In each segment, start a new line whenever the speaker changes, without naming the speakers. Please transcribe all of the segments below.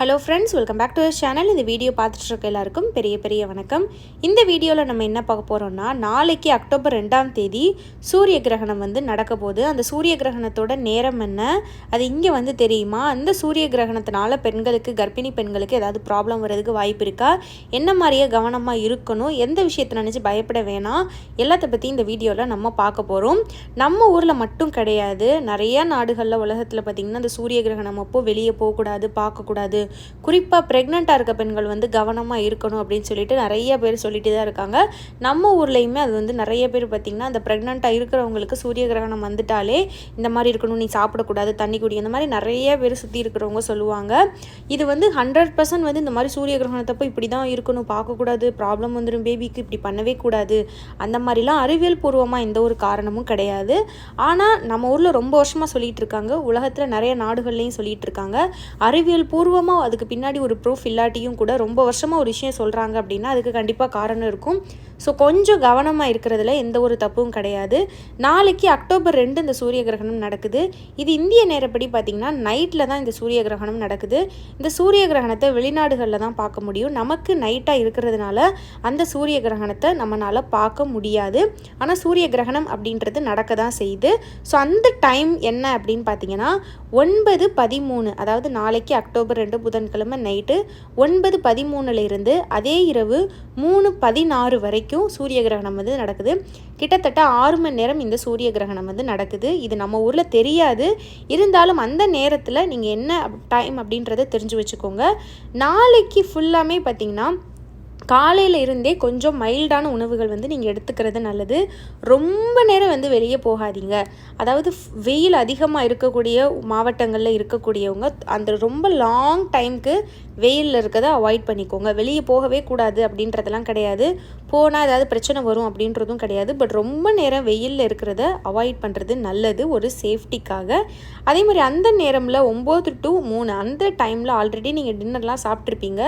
Hello friends welcome back to channel இந்த video பார்த்துட்டு இருக்க எல்லாருக்கும் பெரிய பெரிய வணக்கம். இந்த வீடியோவில் நம்ம என்ன பார்க்க போகிறோம்னா நாளைக்கு அக்டோபர் ரெண்டாம் தேதி சூரிய கிரகணம் வந்து நடக்க போகுது. அந்த சூரிய கிரகணத்தோட நேரம் என்ன? அது இங்கே வந்து தெரியுமா? அந்த சூரிய கிரகணத்தினால பெண்களுக்கு கர்ப்பிணி பெண்களுக்கு ஏதாவது ப்ராப்ளம் வர்றதுக்கு வாய்ப்பு இருக்கா? என்ன மாதிரியே கவனமாக இருக்கணும்? எந்த விஷயத்தை நினச்சி பயப்பட வேணாம்? எல்லாத்த பற்றி இந்த வீடியோவில் நம்ம பார்க்க போகிறோம் நம்ம ஊரில் மட்டும் கிடையாது. நிறைய நாடுகளில் உலகத்தில் பார்த்திங்கன்னா அந்த சூரிய கிரகணம் அப்போ வெளியே போகக்கூடாது பார்க்கக்கூடாது. குறிப்பாக ப்ரெக்னெண்ட்டாக இருக்க பெண்கள் வந்து கவனமாக இருக்கணும் அப்படின்னு சொல்லிட்டு நிறைய பேர் சொல்லிட்டு தான் இருக்காங்க. நம்ம ஊர்லேயுமே அது வந்து நிறைய பேர் பார்த்திங்கன்னா அந்த ப்ரெக்னெண்ட்டாக இருக்கிறவங்களுக்கு சூரிய கிரகணம் வந்துட்டாலே இந்த மாதிரி இருக்கணும் நீ சாப்பிடக்கூடாது தண்ணி குடி அந்த மாதிரி நிறைய பேர் சுற்றி இருக்கிறவங்க சொல்லுவாங்க. இது வந்து ஹண்ட்ரட் பர்சன்ட் வந்து இந்த மாதிரி சூரிய கிரகணத்தப்போ இப்படி தான் இருக்கணும் பார்க்கக்கூடாது ப்ராப்ளம் வந்துடும் பேபிக்கு இப்படி பண்ணவே கூடாது அந்த மாதிரிலாம் அறிவியல் பூர்வமாக எந்த ஒரு காரணமும் கிடையாது. ஆனால் நம்ம ஊரில் ரொம்ப வருஷமாக சொல்லிகிட்டு இருக்காங்க. உலகத்தில் நிறைய நாடுகள்லையும் சொல்லிகிட்டு இருக்காங்க. அறிவியல் பூர்வமாக அதுக்கு பின்னாடி ஒரு ப்ரூஃப் இல்லாட்டியும் கூட ரொம்ப வருஷமாக ஒரு விஷயம் சொல்கிறாங்க அப்படின்னா அதுக்கு கண்டிப்பாக காரணம் இருக்கும். ஸோ கொஞ்சம் கவனமாக இருக்கிறதுல எந்த ஒரு தப்பும் கிடையாது. நாளைக்கு அக்டோபர் ரெண்டு இந்த சூரிய கிரகணம் நடக்குது. இது இந்திய நேரப்படி பார்த்திங்கன்னா நைட்டில் தான் இந்த சூரிய கிரகணம் நடக்குது. இந்த சூரிய கிரகணத்தை வெளிநாடுகளில் தான் பார்க்க முடியும். நமக்கு நைட்டாக இருக்கிறதுனால அந்த சூரிய கிரகணத்தை நம்மளால் பார்க்க முடியாது. ஆனால் சூரிய கிரகணம் அப்படின்றது நடக்க தான் செய்யுது. ஸோ அந்த டைம் என்ன அப்படின்னு பார்த்தீங்கன்னா ஒன்பது பதிமூணு அதாவது நாளைக்கு அக்டோபர் ரெண்டு புதன்கிழமை நைட்டு ஒன்பது பதிமூணுலேருந்து அதே இரவு மூணு பதினாறு வரைக்கும் வரைக்கும் சூரிய கிரகணம் வந்து நடக்குது. கிட்டத்தட்ட ஆறு மணி நேரம் இந்த சூரிய கிரகணம் வந்து நடக்குது. இது நம்ம ஊரில் தெரியாது. இருந்தாலும் அந்த நேரத்தில் நீங்கள் என்ன டைம் அப்படின்றத தெரிஞ்சு வச்சுக்கோங்க. நாளைக்கு ஃபுல்லாமே பார்த்தீங்கன்னா காலையில் இருந்தே கொஞ்சம் மைல்டான உணவுகள் வந்து நீங்கள் எடுத்துக்கிறது நல்லது. ரொம்ப நேரம் வந்து வெளியே போகாதீங்க. அதாவது வெயில் அதிகமாக இருக்கக்கூடிய மாவட்டங்களில் இருக்கக்கூடியவங்க அந்த ரொம்ப லாங் டைமுக்கு வெயிலில் இருக்கிறத அவாய்ட் பண்ணிக்கோங்க. வெளியே போகவே கூடாது அப்படின்றதெல்லாம் கிடையாது. போனால் ஏதாவது பிரச்சனை வரும் அப்படின்றதும் கிடையாது. பட் ரொம்ப நேரம் வெயிலில் இருக்கிறத அவாய்ட் பண்ணுறது நல்லது ஒரு சேஃப்டிக்காக அதே மாதிரி அந்த நேரமில் ஒம்பது டு மூணு அந்த டைமில் ஆல்ரெடி நீங்கள் டின்னர்லாம் சாப்பிட்ருப்பீங்க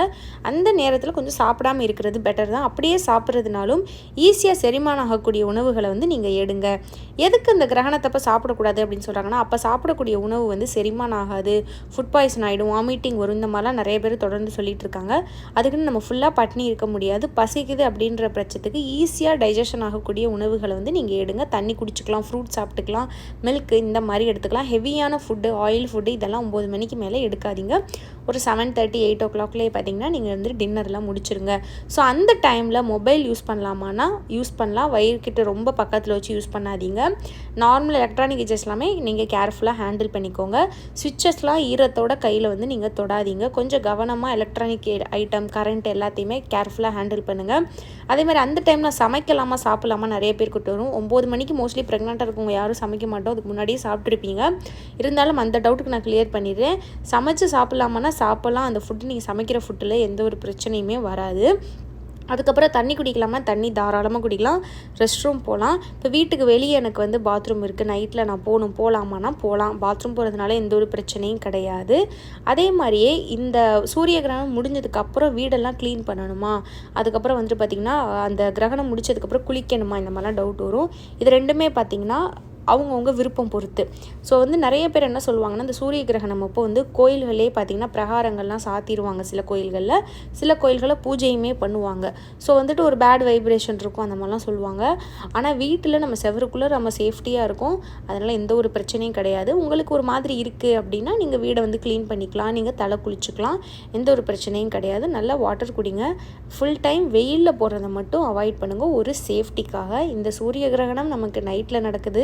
அந்த நேரத்தில் கொஞ்சம் சாப்பிடாமல் இருக்கிறது பெட்டர் தான். அப்படியே சாப்பிட்றதுனாலும் ஈஸியாக செரிமானம் ஆகக்கூடிய உணவுகளை வந்து நீங்கள் எடுங்க. எதுக்கு இந்த கிரகணத்தப்போ சாப்பிடக்கூடாது அப்படின்னு சொல்கிறாங்கன்னா அப்போ சாப்பிடக்கூடிய உணவு வந்து செரிமானம் ஆகாது ஃபுட் பாய்சன் ஆகிடும் வாமிட்டிங் வரும் இந்த மாதிரிலாம் நிறைய பேர் தொடர்ந்து சொல்லிட்டு இருக்காங்க. அதுக்குன்னு நம்ம ஃபுல்லாக பட்னி இருக்க முடியாது. பசிக்குது அப்படின்ற பட்சத்துக்கு ஈஸியாக டைஜஷன் ஆகக்கூடிய உணவுகளை வந்து நீங்கள் எடுங்க. தண்ணி குடிச்சிக்கலாம் ஃப்ரூட் சாப்பிட்டுக்கலாம் மில்க் இந்த மாதிரி எடுத்துக்கலாம். ஹெவியான ஃபுட்டு ஆயில் ஃபுட்டு இதெல்லாம் ஒம்பது மணிக்கு மேலே எடுக்காதீங்க. ஒரு செவன் தேர்ட்டி எயிட் ஓ கிளாக்லேயே பார்த்தீங்கன்னா நீங்கள் வந்து டின்னர்லாம் முடிச்சிருங்க. ஸோ அந்த டைமில் மொபைல் யூஸ் பண்ணலாமான்னா யூஸ் பண்ணலாம். வயிறுக்கிட்ட ரொம்ப பக்கத்தில் வச்சு யூஸ் பண்ணாதீங்க. நார்மல் எலக்ட்ரானிக் கெஜஸ் எல்லாமே நீங்கள் கேர்ஃபுல்லாக ஹேண்டில் பண்ணிக்கோங்க. சுவிட்சஸ்லாம் ஈரத்தோட கையில் வந்து நீங்கள் தொடாதீங்க. கொஞ்சம் கவனமாக எலக்ட்ரானிக் ஐட்டம் கரண்ட் எல்லாத்தையுமே கேர்ஃபுல்லாக ஹேண்டில் பண்ணுங்கள் அதே மாதிரி அந்த டைமில் சமைக்கலாமா சாப்பிடலாமா நிறைய பேர் கிட்ட வரும். ஒம்பது மணிக்கு மோஸ்ட்லி ப்ரெக்னெண்ட்டாக இருக்கவங்க யாரும் சமைக்க மாட்டோம். அதுக்கு முன்னாடியே சாப்பிட்ருப்பீங்க இருந்தாலும் அந்த டவுட்டுக்கு நான் கிளியர் பண்ணிடுறேன். சமைச்சு சாப்பிட்லாமான்னா சாப்பிட்லாம். அந்த ஃபுட்டு நீங்கள் சமைக்கிற ஃபுட்டில் எந்த ஒரு பிரச்சனையுமே வராது. அதுக்கப்புறம் தண்ணி குடிக்கலாமா? தண்ணி தாராளமாக குடிக்கலாம். ரெஸ்ட் ரூம் போகலாம் இப்போ வீட்டுக்கு வெளியே எனக்கு வந்து பாத்ரூம் இருக்குது நைட்டில் நான் போகணும் போகலாமான்னா போகலாம் பாத்ரூம் போகிறதுனால எந்த ஒரு பிரச்சனையும் கிடையாது. அதே மாதிரியே இந்த சூரிய கிரகணம் முடிஞ்சதுக்கப்புறம் வீடெல்லாம் க்ளீன் பண்ணணுமா? அதுக்கப்புறம் வந்துட்டு பார்த்திங்கன்னா அந்த கிரகணம் முடிச்சதுக்கப்புறம் குளிக்கணுமா? இந்த மாதிரிலாம் டவுட் வரும். இது ரெண்டுமே பார்த்திங்கன்னா அவங்கவுங்க விருப்பம் பொறுத்து. ஸோ வந்து நிறைய பேர் என்ன சொல்லுவாங்கன்னா இந்த சூரிய கிரகணம் அப்போ வந்து கோயில்களே பார்த்திங்கன்னா பிரகாரங்கள்லாம் சாத்திடுவாங்க சில கோயில்களில். சில கோயில்களில் பூஜையுமே பண்ணுவாங்க. ஸோ வந்துட்டு ஒரு பேட் வைப்ரேஷன் இருக்கும் அந்த மாதிரிலாம் சொல்லுவாங்க. ஆனால் வீட்டில் நம்ம செவருக்குள்ளே நம்ம சேஃப்டியாக இருக்கும். அதனால் எந்த ஒரு பிரச்சனையும் கிடையாது. உங்களுக்கு ஒரு மாதிரி இருக்குது அப்படின்னா நீங்கள் வீடை வந்து க்ளீன் பண்ணிக்கலாம். நீங்கள் தலை குளிச்சுக்கலாம். எந்த ஒரு பிரச்சனையும் கிடையாது. நல்லா வாட்டர் குடிங்க. ஃபுல் டைம் வெயிலில் போடுறத மட்டும் அவாய்ட் பண்ணுங்கள் ஒரு சேஃப்டிக்காக இந்த சூரிய கிரகணம் நமக்கு நைட்டில் நடக்குது.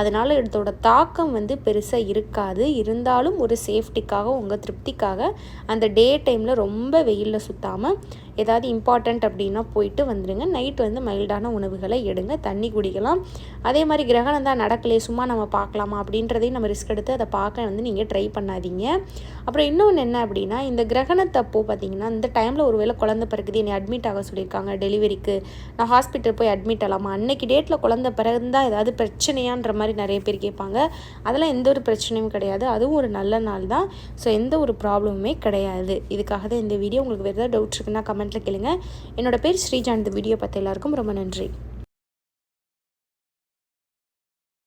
அதனால் இதோட தாக்கம் வந்து பெருசாக இருக்காது. இருந்தாலும் ஒரு சேஃப்டிக்காக உங்கள் திருப்திக்காக அந்த டே டைமில் ரொம்ப வெயிலில் சுற்றாமல் ஏதாவது இம்பார்ட்டண்ட் அப்படின்னா போயிட்டு வந்துடுங்க நைட் வந்து மைல்டான உணவுகளை எடுங்க. தண்ணி குடிக்கலாம். அதே மாதிரி கிரகணம் தான் நடக்கலையே சும்மா நம்ம பார்க்கலாமா அப்படின்றதையும் நம்ம ரிஸ்க் எடுத்து அதை பார்க்க வந்து நீங்கள் ட்ரை பண்ணாதீங்க. அப்புறம் இன்னொன்று என்ன அப்படின்னா இந்த கிரகணத்தப்போ பார்த்தீங்கன்னா இந்த டைமில் ஒருவேளை குழந்தை பிறகுது என்னை அட்மிட் ஆக சொல்லியிருக்காங்க டெலிவரிக்கு நான் ஹாஸ்பிட்டல் போய் அட்மிட் ஆகலாமா? அன்னைக்கு டேட்டில் குழந்தை பிறந்தால் ஏதாவது பிரச்சனையான்ற மாதிரி நிறைய பேர் கேட்பாங்க. அதெல்லாம் எந்த ஒரு பிரச்சனையும் கிடையாது. அதுவும் ஒரு நல்ல நாள் தான். ஸோ எந்த ஒரு ப்ராப்ளமுமே கிடையாது. இதுக்காக தான் இந்த வீடியோ. உங்களுக்கு வேறு ஏதாவது டவுட்ஸ் இருக்குன்னா கமெண்ட்டில் கேளுங்க. என்னோடய பேர் ஸ்ரீஜா இந்த வீடியோ பார்த்த எல்லாருக்கும் ரொம்ப நன்றி.